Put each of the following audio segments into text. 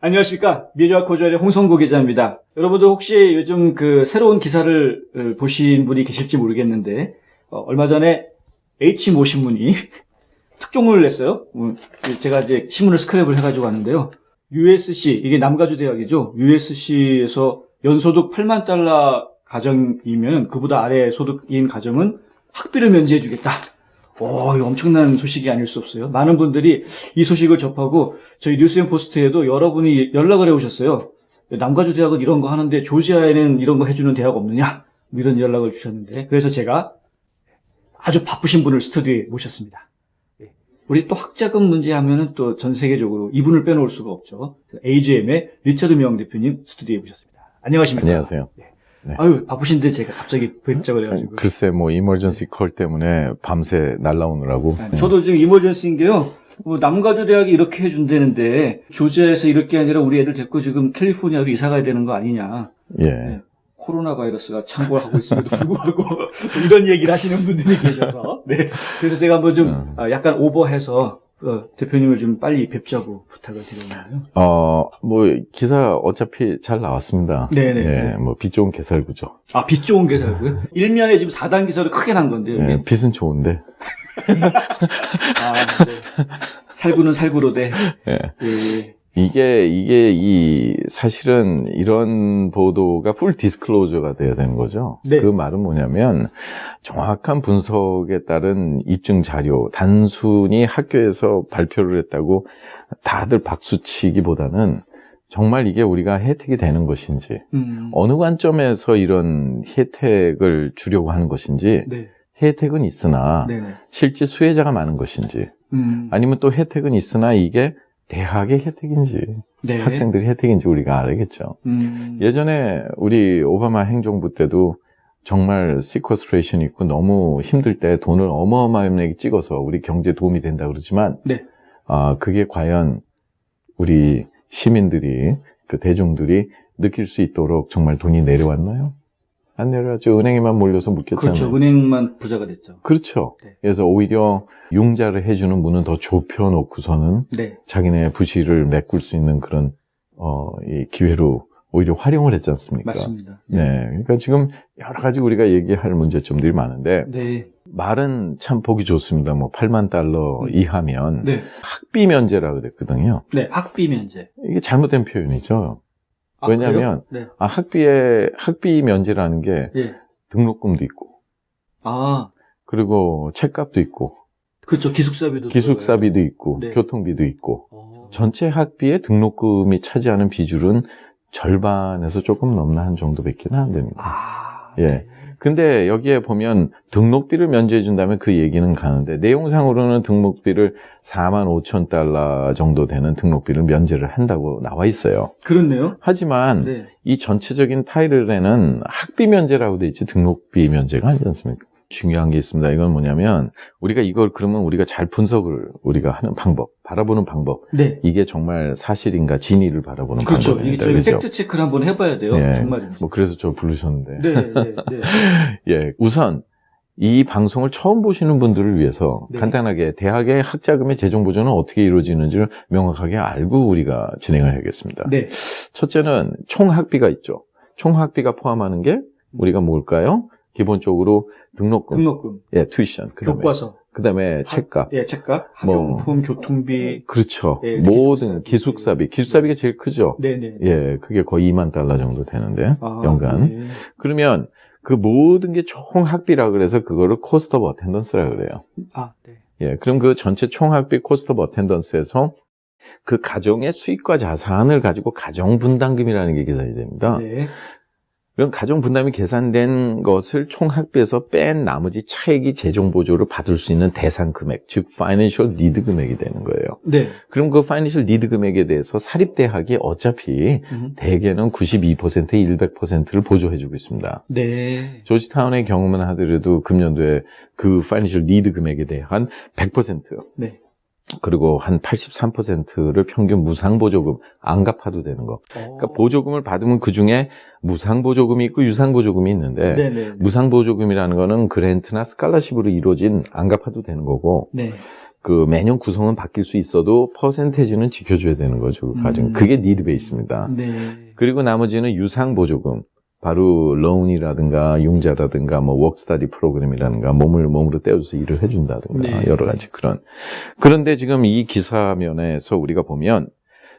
안녕하십니까. 미주와 코주알의 홍성구 기자입니다. 여러분들 혹시 요즘 그 새로운 기사를 어, 보신 분이 계실지 모르겠는데, 어, 얼마 전에 H모 신문이 특종문을 냈어요. 음, 제가 이제 신문을 스크랩을 해가지고 왔는데요. USC, 이게 남가주 대학이죠. USC에서 연소득 8만 달러 가정이면 그보다 아래 소득인 가정은 학비를 면제해주겠다. 오, 이거 엄청난 소식이 아닐 수 없어요. 많은 분들이 이 소식을 접하고 저희 뉴스앤 포스트에도 여러분이 연락을 해오셨어요. 남가주 대학은 이런 거 하는데 조지아에는 이런 거 해주는 대학 없느냐? 뭐 이런 연락을 주셨는데 그래서 제가 아주 바쁘신 분을 스튜디오에 모셨습니다. 예. 우리 또 학자금 문제 하면은 또 전 세계적으로 이분을 빼놓을 수가 없죠. AGM의 리처드 명 대표님 스튜디오에 모셨습니다. 안녕하십니까? 안녕하세요. 네. 아유 바쁘신데 제가 갑자기 뵙자고 해가지고. 글쎄 뭐 이머전시 컬 때문에 밤새 날라오느라고. 네, 저도 지금 이머전시인 게요. 뭐 남가주 대학이 이렇게 해준다는데 조지아에서 이럴 게 아니라 우리 애들 데리고 지금 캘리포니아로 이사 가야 되는 거 아니냐. 예. 네. 코로나 바이러스가 창궐하고 있음에도 불구하고 이런 얘기를 하시는 분들이 계셔서 네. 그래서 제가 한번 좀 음. 아, 약간 오버해서 어, 대표님을 좀 빨리 뵙자고 부탁을 드렸는데요. 어, 뭐 기사 어차피 잘 나왔습니다. 네네. 예, 뭐빚 좋은 개살구죠. 아, 빛 좋은 기사고요. 일면에 지금 4단 기사를 크게 난 건데요. 예. 빚은 좋은데. 아, 네. 살구는 살구로대. 예. 예. 이게 이게 이 사실은 이런 보도가 풀 디스클로저가 돼야 되는 거죠. 네. 그 말은 뭐냐면 정확한 분석에 따른 입증 자료, 단순히 학교에서 발표를 했다고 다들 박수치기보다는 정말 이게 우리가 혜택이 되는 것인지 음. 어느 관점에서 이런 혜택을 주려고 하는 것인지 네. 혜택은 있으나 네네. 실제 수혜자가 많은 것인지 음. 아니면 또 혜택은 있으나 이게 대학의 혜택인지 네. 학생들의 혜택인지 우리가 알겠죠. 음. 예전에 우리 오바마 행정부 때도 정말 시쿼스트레이션 있고 너무 힘들 때 돈을 어마어마하게 찍어서 우리 경제에 도움이 된다 그러지만 네. 아 그게 과연 우리 시민들이 그 대중들이 느낄 수 있도록 정말 돈이 내려왔나요? 안 내려왔죠. 은행에만 몰려서 묶였잖아요. 그렇죠. 은행만 부자가 됐죠. 그렇죠. 네. 그래서 오히려 융자를 해주는 문은 더 좁혀놓고서는 네. 자기네 부실을 메꿀 수 있는 그런 어, 이 기회로 오히려 활용을 했지 않습니까? 맞습니다. 네. 그러니까 지금 여러 가지 우리가 얘기할 문제점들이 많은데 네. 말은 참 보기 좋습니다. 뭐 8만 달러 음. 이하면 네. 학비 면제라 그랬거든요. 네. 학비 면제. 이게 잘못된 표현이죠. 아, 왜냐하면 그래요? 아, 학비에 학비 면제라는 게 네. 예. 등록금도 있고 아, 그리고 책값도 있고 그렇죠. 기숙사비도 기숙사비도 있고 네. 교통비도 있고 들어가요. 어. 전체 학비의 등록금이 차지하는 비율은 절반에서 조금 넘나 한 정도밖에 안 됩니다. 아. 예. 네. 근데 여기에 보면 등록비를 면제해 준다면 그 얘기는 가는데 내용상으로는 등록비를 4만 5천 달러 정도 되는 등록비를 면제를 한다고 나와 있어요. 그렇네요. 하지만 네. 이 전체적인 타이틀에는 학비 면제라고 돼 있지 등록비 면제가 아니지 않습니까? 중요한 게 있습니다. 이건 뭐냐면 우리가 이걸 그러면 우리가 잘 분석을 우리가 하는 방법, 바라보는 방법. 네. 이게 정말 사실인가 진위를 바라보는 그렇죠. 이게 방법입니다. 저희 그죠? 팩트 체크를 한번 해봐야 돼요. 예. 정말. 뭐 그래서 저 부르셨는데. 네, 네, 네. 예, 우선 이 방송을 처음 보시는 분들을 위해서 네. 간단하게 대학의 학자금의 재정 보조는 어떻게 이루어지는지를 명확하게 알고 우리가 진행을 해야겠습니다. 네. 첫째는 총 학비가 있죠. 총 학비가 포함하는 게 우리가 뭘까요? 기본적으로 등록금, 등록금, 예, 투이션, 그다음에 교과서, 그다음에 책값, 예, 책값, 뭐. 학용품, 교통비. 그렇죠. 예, 모든 기숙사비. 기숙사비, 기숙사비가 제일 크죠. 네, 네. 예, 그게 거의 2만 달러 정도 되는데 아, 연간. 네. 그러면 그 모든 게 총 학비라 그래서 그거를 코스트 오브 어텐던스라 그래요. 아, 네. 예, 그럼 그 전체 총 학비 코스트 오브 어텐던스에서 그 가정의 수익과 자산을 가지고 가정 분담금이라는 게 계산이 됩니다. 네. 그럼 가정 분담이 계산된 것을 총 학비에서 뺀 나머지 차액이 재정 보조를 받을 수 있는 대상 금액, 즉 파이낸셜 니드 금액이 되는 거예요. 네. 그럼 그 파이낸셜 니드 금액에 대해서 사립 대학이 어차피 음. 대개는 92%에 100%를 보조해 주고 있습니다. 네. 조지타운의 경우만 하더라도 금년도에 그 파이낸셜 니드 금액에 대한 100% 네. 그리고 한 83%를 평균 무상 보조금 안 갚아도 되는 거. 그러니까 보조금을 받으면 그 중에 무상 보조금이 있고 유상 보조금이 있는데 네, 네. 무상 보조금이라는 거는 그랜트나 스칼라십으로 이루어진 안 갚아도 되는 거고 네. 그 매년 구성은 바뀔 수 있어도 퍼센테지는 지켜줘야 되는 거죠. 그 가정. 음. 그게 니드 베이스입니다. 네. 그리고 나머지는 유상 보조금. 바로 론이라든가 융자라든가 뭐 워크스타디 프로그램이라든가 몸을 몸으로 떼어줘서 일을 해준다든가 네. 여러 가지 그런 그런데 지금 이 기사면에서 우리가 보면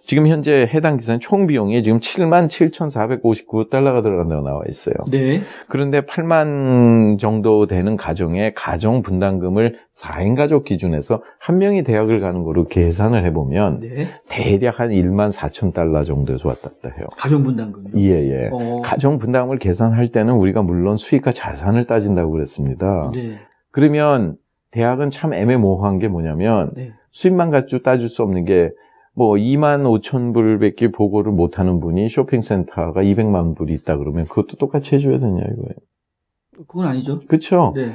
지금 현재 해당 기사는 총 비용이 지금 7만 7,459달러가 들어간다고 나와 있어요. 네. 그런데 8만 정도 되는 가정의 가정 분담금을 4인 가족 기준에서 한 명이 대학을 가는 거로 계산을 해보면 네. 대략 한 1만 4천 달러 정도에서 왔다 갔다 해요. 가정 분담금요. 예, 예. 어. 가정 분담을 계산할 때는 우리가 물론 수익과 자산을 따진다고 그랬습니다. 네. 그러면 대학은 참 애매모호한 게 뭐냐면 네. 수입만 가지고 따질 수 없는 게 뭐 2만 5천 불밖에 보고를 못하는 분이 쇼핑센터가 200만 불이 있다 그러면 그것도 똑같이 해줘야 되냐 이거예요. 그건 아니죠. 그렇죠? 네.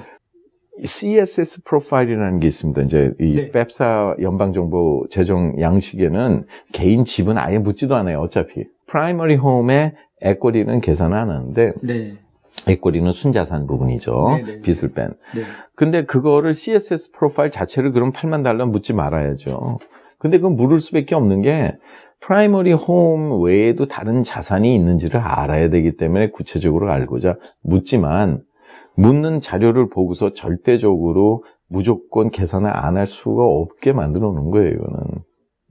CSS 프로파일이라는 게 있습니다. 이제 이 네. 뺍사 연방정부 재정 양식에는 개인 집은 아예 묻지도 않아요. 어차피 프라이머리 홈의 에꼬리는 계산 안 하는데 네. 에꼬리는 순자산 부분이죠. 네, 네. 빚을 뺀. 네. 근데 그거를 CSS 프로파일 자체를 그럼 8만 달러 묻지 말아야죠. 근데 그건 물을 수밖에 없는 게 프라이머리 홈 외에도 다른 자산이 있는지를 알아야 되기 때문에 구체적으로 알고자 묻지만 묻는 자료를 보고서 절대적으로 무조건 계산을 안 할 수가 없게 만들어 놓은 거예요, 이거는.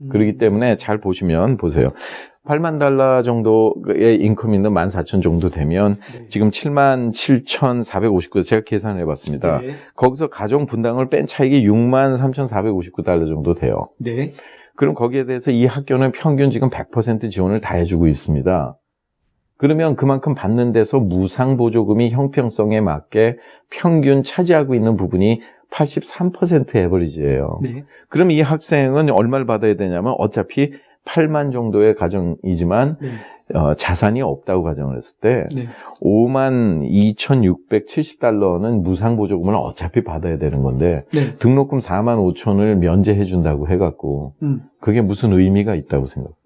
음. 그렇기 때문에 잘 보시면 보세요. 8만 달러 정도의 인컴 있는 14,000 정도 되면 네. 지금 7만 7,459 제가 계산을 해봤습니다. 네. 거기서 가정 분담을 뺀 차익이 6만 3,459달러 정도 돼요. 네. 그럼 거기에 대해서 이 학교는 평균 지금 100% 지원을 다 해주고 있습니다. 그러면 그만큼 받는 데서 무상 보조금이 형평성에 맞게 평균 차지하고 있는 부분이 83% 에버리지예요. 네. 그럼 이 학생은 얼마를 받아야 되냐면 어차피 8만 정도의 가정이지만 네. 어, 자산이 없다고 가정을 했을 때 네. 5만 2,670달러는 무상 보조금을 어차피 받아야 되는 건데 네. 등록금 4만 5천을 면제해 준다고 해갖고 음. 그게 무슨 의미가 있다고 생각해요.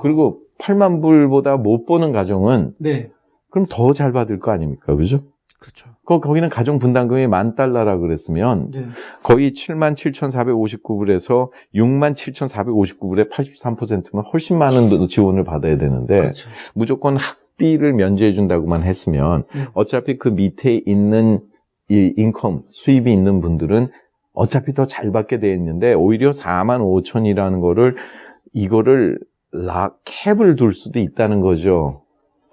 그리고 8만 불보다 못 버는 가정은 네. 그럼 더 잘 받을 거 아닙니까? 그죠? 그렇죠. 거, 거기는 가정 분담금이 만 달러라 그랬으면 네. 거의 7만 7,459불에서 6만 7,459불의 83%면 훨씬 많은 지원을 받아야 되는데 그렇죠. 무조건 학비를 면제해 준다고만 했으면 네. 어차피 그 밑에 있는 이 인컴 수입이 있는 분들은 어차피 더 잘 받게 돼 있는데 오히려 4만 5천이라는 거를 이거를 라 캡을 둘 수도 있다는 거죠.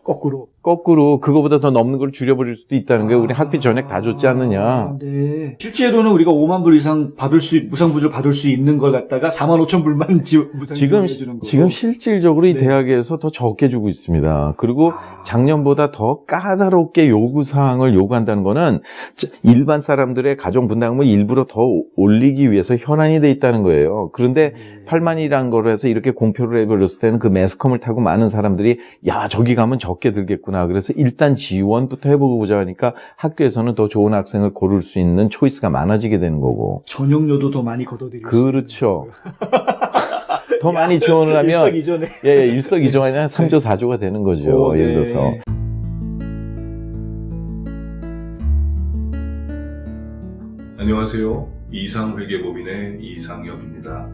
거꾸로. 거꾸로 그거보다 더 넘는 걸 줄여버릴 수도 있다는 게 우리 학비 전액 다 줬지 않느냐. 아, 네. 실제로는 우리가 5만 불 이상 받을 수, 무상 부조 받을 수 있는 걸 갖다가 4만 5천 불만 지, 무상 지금 주는 거고. 지금 실질적으로 이 네. 대학에서 더 적게 주고 있습니다. 그리고 아. 작년보다 더 까다롭게 요구 사항을 요구한다는 거는 자- 일반 사람들의 가정 분담금을 일부러 더 올리기 위해서 현안이 돼 있다는 거예요. 그런데 네. 8만이라는 거로 해서 이렇게 공표를 해버렸을 때는 그 매스컴을 타고 많은 사람들이 야 저기 가면 적게 들겠구나. 그래서 일단 지원부터 해보고 보자 하니까 학교에서는 더 좋은 학생을 고를 수 있는 초이스가 많아지게 되는 거고. 전용료도 더 많이 걷어들일 수 그렇죠. 더 많이 지원을 하면 일석이조네. 예, 예, 일석이조가 아니라 3조, 4조가 되는 거죠. 오, 예를 네. 들어서. 안녕하세요. 이상회계법인의 이상엽입니다.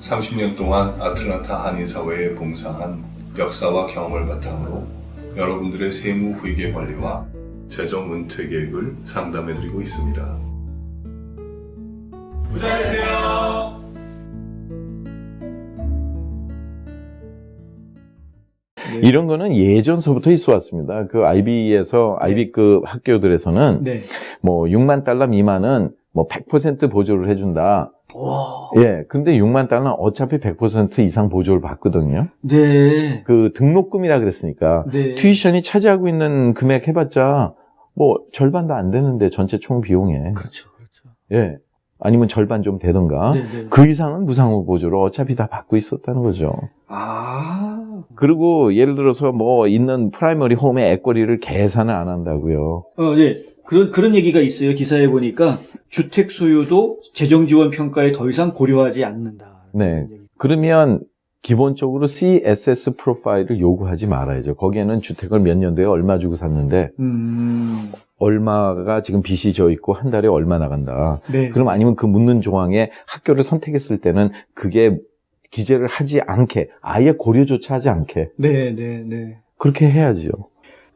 30년 동안 아틀란타 한인사회에 봉사한 역사와 경험을 바탕으로 여러분들의 세무 회계 관리와 재정 은퇴 계획을 상담해 드리고 있습니다. 부자 되세요. 이런 거는 예전서부터 있어 왔습니다. 그 IB에서, IB 그 학교들에서는 네. 뭐 6만 달러 미만은 뭐 100% 보조를 해준다. 와. 예. 근데 6만 달러는 어차피 100% 이상 보조를 받거든요. 네. 그 등록금이라 그랬으니까. 네. 튜이션이 차지하고 있는 금액 해봤자 뭐 절반도 안 되는데 전체 총 비용에. 그렇죠. 그렇죠. 예. 아니면 절반 좀 되던가. 네, 네. 그 이상은 무상호 보조를 어차피 다 받고 있었다는 거죠. 아. 그리고 예를 들어서 뭐 있는 프라이머리 홈의 액거리를 계산을 안 한다고요. 어, 예. 그런, 그런 얘기가 있어요. 기사에 보니까 주택 소유도 재정 지원 평가에 더 이상 고려하지 않는다. 네. 그러면 기본적으로 CSS 프로파일을 요구하지 말아야죠. 거기에는 주택을 몇 년도에 얼마 주고 샀는데 음. 얼마가 지금 빚이 져 있고 한 달에 얼마 나간다. 네. 그럼 아니면 그 묻는 조항에 학교를 선택했을 때는 그게 기재를 하지 않게 아예 고려조차 하지 않게 네, 네, 네. 그렇게 해야지요.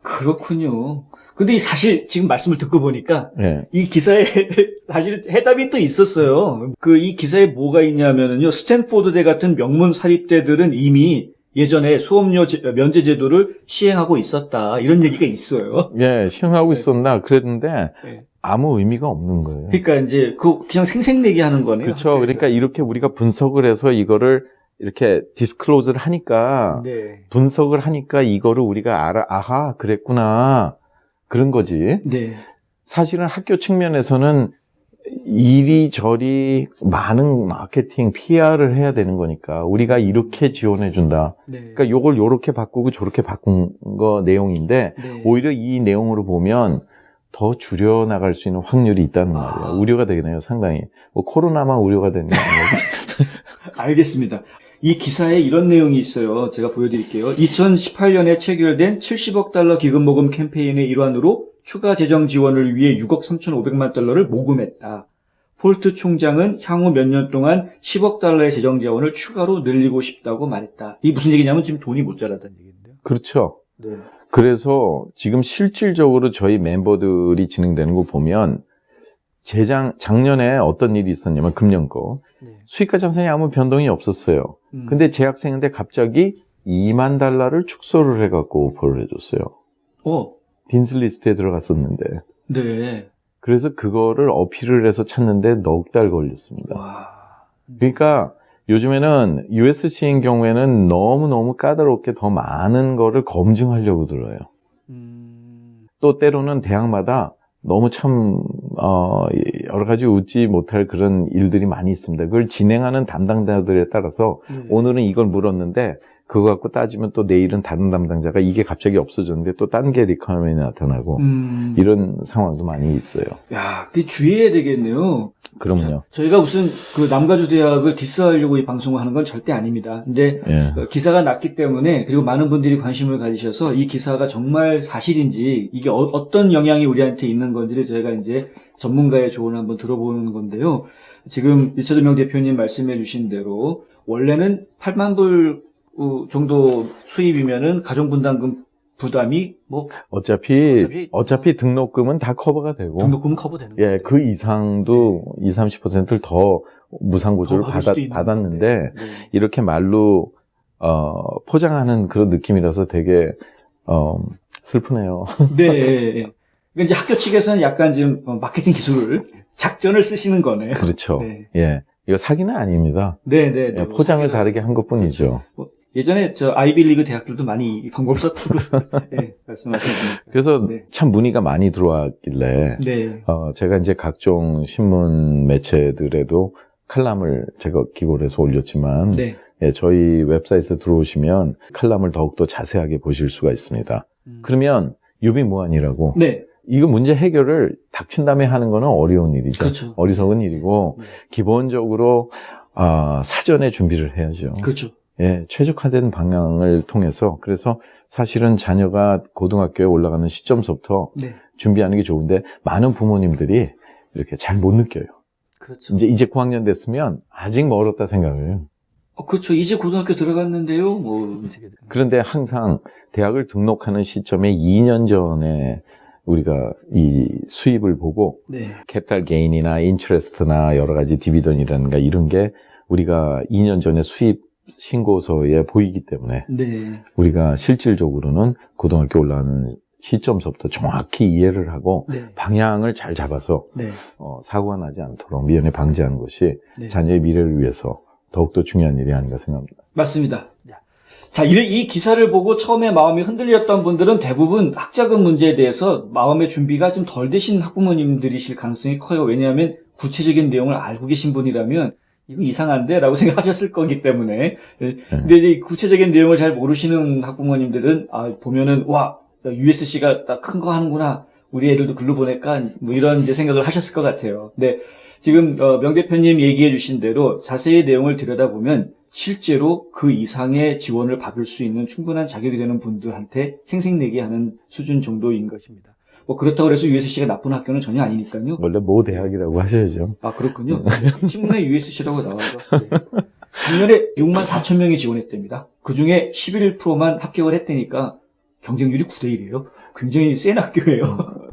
그렇군요. 근데 이 사실 지금 말씀을 듣고 보니까 예. 이 기사에 사실 해답이 또 있었어요. 그 이 기사에 뭐가 있냐면은요. 스탠포드대 같은 명문 사립대들은 이미 예전에 수업료 제- 면제 제도를 시행하고 있었다. 이런 얘기가 있어요. 예, 시행하고 있었나 그랬는데 네. 아무 의미가 없는 거예요. 그러니까 이제 그 그냥 생색내기 하는 거네요. 그렇죠. 그러니까 이렇게 우리가 분석을 해서 이거를 이렇게 디스클로즈를 하니까 네. 분석을 하니까 이거를 우리가 알아 아하 그랬구나 그런 거지. 네. 사실은 학교 측면에서는 이리저리 많은 마케팅, PR을 해야 되는 거니까 우리가 이렇게 지원해 준다. 네. 그러니까 요걸 요렇게 바꾸고 저렇게 바꾼 거 내용인데 네. 오히려 이 내용으로 보면 더 줄여 나갈 수 있는 확률이 있다는 아. 말이에요. 우려가 되겠네요, 상당히. 뭐 코로나만 우려가 되는 게 아니고. 알겠습니다. 이 기사에 이런 내용이 있어요. 제가 보여드릴게요. 2018년에 체결된 70억 달러 기금 모금 캠페인의 일환으로 추가 재정 지원을 위해 6억 3,500만 달러를 모금했다. 폴트 총장은 향후 몇 년 동안 10억 달러의 재정 자원을 추가로 늘리고 싶다고 말했다. 이게 무슨 얘기냐면 지금 돈이 모자라다는 얘기인데요. 그렇죠. 네. 그래서 지금 실질적으로 저희 멤버들이 진행되는 거 보면 재작 작년에 어떤 일이 있었냐면 금년 거 네. 수익과 자산이 아무 변동이 없었어요. 음. 근데 재학생인데 갑자기 2만 달러를 축소를 해갖고 오퍼를 해줬어요. 어, 딘스 리스트에 들어갔었는데 네. 그래서 그거를 어필을 해서 찾는데 넉 달 걸렸습니다. 와. 그러니까 요즘에는 USC인 경우에는 너무너무 까다롭게 더 많은 거를 검증하려고 들어요. 음. 또 때로는 대학마다 너무 참, 어, 여러 가지 웃지 못할 그런 일들이 많이 있습니다. 그걸 진행하는 담당자들에 따라서 네. 오늘은 이걸 물었는데 그거 갖고 따지면 또 내일은 다른 담당자가 이게 갑자기 없어졌는데 또 딴 게 리커먼이 나타나고 음. 이런 상황도 많이 있어요. 야, 그 주의해야 되겠네요. 그럼요. 저 희가 무슨 그 남가주 대학을 디스하려고 이 방송을 하는 건 절대 아닙니다. 근데 예. 어, 기사가 났기 때문에 그리고 많은 분들이 관심을 가지셔서 이 기사가 정말 사실인지 이게 어, 떤 영향이 우리한테 있는 건지를 저희가 이제 전문가의 조언을 한번 들어보는 건데요. 지금 리처드 명 대표님 말씀해 주신 대로 원래는 8만 불 어, 정도 수입이면은 가정분담금 부담이 뭐 어차피, 어차피- 어차피 등록금은 다 커버가 되고 등록금 커버되는 예, 그 이상도 2, 30%를 더 무상 보조를 받을 받았, 받았는데. 네. 이렇게 말로 어, 포장하는 그런 느낌이라서 되게 어, 슬프네요. 네. 예, 예. 그러니까 이제 학교 측에서는 약간 지금 어, 마케팅 기술을 작전을 쓰시는 거네요. 그렇죠. 네. 예, 이거 사기는 아닙니다. 네, 네, 네. 예, 포장을 다르게 한 것뿐이죠. 뭐 예전에 저 아이비리그 대학들도 많이 이 방법을 썼다고 예, 말씀하셨습니다. 그래서 네. 참 문의가 많이 들어왔길래 네. 어, 제가 이제 각종 신문 매체들에도 칼럼을 제가 기고를 해서 올렸지만 네. 예, 저희 웹사이트에 들어오시면 칼럼을 더욱더 자세하게 보실 수가 있습니다. 음. 그러면 유비무환이라고 네. 이거 문제 해결을 닥친 다음에 하는 거는 어려운 일이죠. 그렇죠. 어리석은 일이고 네. 기본적으로 아, 사전에 준비를 해야죠. 그렇죠. 예, 최적화된 방향을 통해서 그래서 사실은 자녀가 고등학교에 올라가는 시점서부터 네. 준비하는 게 좋은데 많은 부모님들이 이렇게 잘 못 느껴요. 그렇죠. 이제 이제 9학년 됐으면 아직 멀었다 생각해요. 어, 그렇죠. 이제 고등학교 들어갔는데요. 뭐 그런데 항상 대학을 등록하는 시점에 2년 전에 우리가 이 수입을 보고 네. 캐피탈 게인이나 인트레스트나 여러 가지 디비던이라든가 이런 게 우리가 2년 전에 수입 신고서에 보이기 때문에 네. 우리가 실질적으로는 고등학교 올라가는 시점서부터 정확히 이해를 하고 네. 방향을 잘 잡아서 네. 어, 사고가 나지 않도록 미연에 방지하는 것이 네. 자녀의 미래를 위해서 더욱더 중요한 일이 아닌가 생각합니다. 맞습니다. 자, 이, 이 기사를 보고 처음에 마음이 흔들렸던 분들은 대부분 학자금 문제에 대해서 마음의 준비가 좀 덜 되신 학부모님들이실 가능성이 커요. 왜냐하면 구체적인 내용을 알고 계신 분이라면 이거 이상한데? 라고 생각하셨을 거기 때문에. 네. 근데 이제 구체적인 내용을 잘 모르시는 학부모님들은, 아, 보면은, 와, USC가 딱 큰 거 하는구나. 우리 애들도 글로 보낼까? 뭐 이런 이제 생각을 하셨을 것 같아요. 근데 지금, 어, 명 대표님 얘기해 주신 대로 자세히 내용을 들여다보면 실제로 그 이상의 지원을 받을 수 있는 충분한 자격이 되는 분들한테 생색내게 하는 수준 정도인 것입니다. 뭐 그렇다고 해서 USC가 나쁜 학교는 전혀 아니니까요. 원래 모 대학이라고 하셔야죠. 아, 그렇군요. 신문에 USC라고 나와서. 네. 작년에 6만 4천 명이 지원했답니다. 그 중에 11%만 합격을 했다니까 경쟁률이 9대 1이에요. 굉장히 센 학교예요.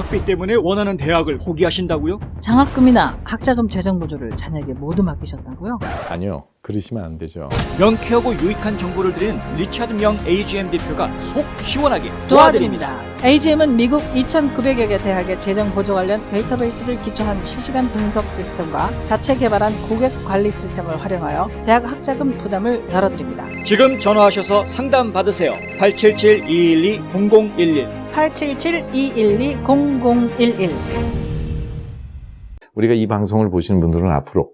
학비 때문에 원하는 대학을 포기하신다고요? 장학금이나 학자금 재정 보조를 자녀에게 모두 맡기셨다고요? 아니요. 그러시면 안 되죠. 명쾌하고 유익한 정보를 드리는 리차드 명 AGM 대표가 속 시원하게 도와드립니다. AGM은 미국 2,900여 개 대학의 재정 보조 관련 데이터베이스를 기초한 실시간 분석 시스템과 자체 개발한 고객 관리 시스템을 활용하여 대학 학자금 부담을 덜어드립니다. 지금 전화하셔서 상담 받으세요. 877-212-0011 877-212-0011 우리가 이 방송을 보시는 분들은 앞으로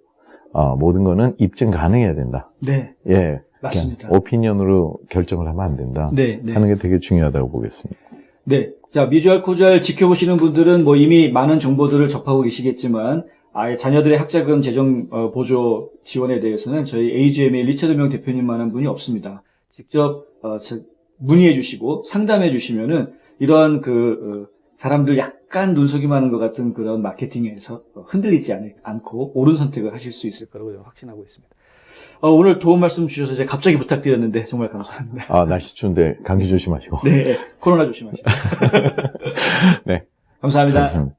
어, 모든 거는 입증 가능해야 된다. 네, 예. 맞습니다. 오피니언으로 결정을 하면 안 된다. 네, 네. 하는 게 되게 중요하다고 보겠습니다. 네. 자, 미주알 코주알 지켜보시는 분들은 뭐 이미 많은 정보들을 접하고 계시겠지만, 아예 자녀들의 학자금 재정 어, 보조 지원에 대해서는 저희 AGM의 리처드 명 대표님만한 분이 없습니다. 직접 어, 저- 문의해 주시고 상담해 주시면은 이런 그 어, 사람들 약간 눈속이 많은 것 같은 그런 마케팅에서 어, 흔들리지 않, 않고 옳은 선택을 하실 수 있을 거라고 확신하고 있습니다. 어, 오늘 도움 말씀 주셔서 제가 갑자기 부탁드렸는데 정말 감사합니다. 아, 날씨 추운데 감기 조심하시고. 네, 코로나 조심하시고. 네. 감사합니다. 감사합니다.